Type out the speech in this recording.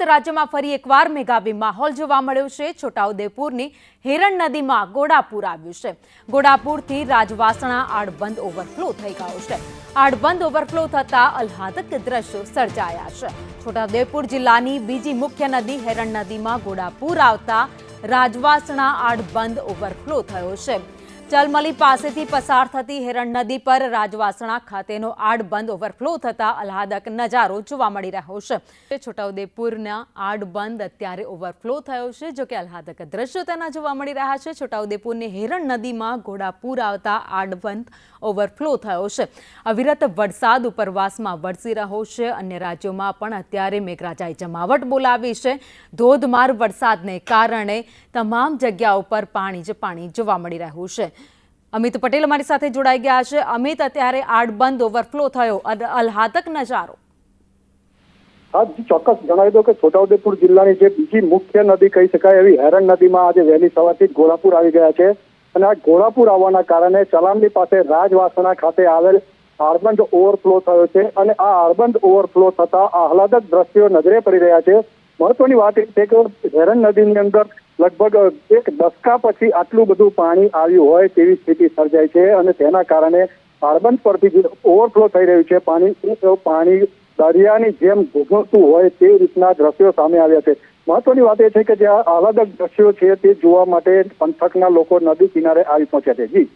રાજ્યમાં ફરી એકવાર મેઘાવી માહોલ જોવા મળ્યો છે. છોટાઉદેપુરની હિરણ નદીમાં ગોડાપુર આવ્યું છે. ગોડાપુરથી રાજવાસણા આડબંધ ઓવરફ્લો થઈ ગયો છે. આડબંધ ઓવરફ્લો થતા અલ્હાદક દ્રશ્યો સર્જાયા છે. છોટાઉદેપુર જિલ્લાની બીજી મુખ્ય નદી હિરણ નદીમાં ગોડાપુર આવતા રાજવાસણા આડબંધ ઓવરફ્લો થયો છે. ચલમલી પાસેથી પસાર થતી હિરણ નદી પર રાજવાસણા ખાતેનો આડબંધ ઓવરફ્લો થતા આહલાદક નજારો જોવા મળી રહ્યો છે. છોટાઉદેપુરના આડબંધ અત્યારે ઓવરફ્લો થયો છે, જો કે આહલાદક દ્રશ્યો તેના જોવા મળી રહ્યા છે. છોટાઉદેપુરની હિરણ નદીમાં ઘોડાપુર આવતા આડબંધ ઓવરફ્લો થયો છે. અવિરત વરસાદ ઉપરવાસમાં વરસી રહ્યો છે. અન્ય રાજ્યોમાં પણ અત્યારે મેઘરાજાએ જમાવટ બોલાવી છે. ધોધમાર વરસાદને કારણે તમામ જગ્યા ઉપર પાણી જ પાણી જોવા મળી રહ્યું છે. અમિત પટેલ અમારી સાથે જોડાઈ ગયા છે. અમિત, અત્યારે આડબંધ ઓવરફ્લો થયો. અલહાતક નજારો. હા ચોક્કસ જણાવી દો કે છોટાઉદેપુર જિલ્લાની જે બીજી મુખ્ય નદી કહી શકાય એવી હેરણ નદીમાં આજે વહેલી સવારથી ઘોડાપુર આવી ગયા છે. અને આ ઘોડાપુર આવવાના કારણે ચલામની પાસે રાજવાસણા ખાતે આવેલ આળબંધ ઓવરફ્લો થયો છે અને આ આળબંધ ઓવરફ્લો થતા આહલાદક દ્રશ્યો નજરે પડી રહ્યા છે. મહત્વની વાત એ છે કે હેરણ નદીની અંદર લગભગ એક દસકા પછી આટલું બધું પાણી આવ્યું હોય તેવી સ્થિતિ સર્જાય છે અને તેના કારણે આળબંધ પરથી જે ઓવરફ્લો થઈ રહ્યું છે, પાણી પાણી દરિયાની જેમ ઘૂમતું હોય તે રીતના દ્રશ્યો સામે આવ્યા છે. મહત્વની વાત એ છે કે જે આ આહલાદક દ્રશ્યો છે તે જોવા માટે પંથકના લોકો નદી કિનારે આવી પહોંચ્યા છે. જી.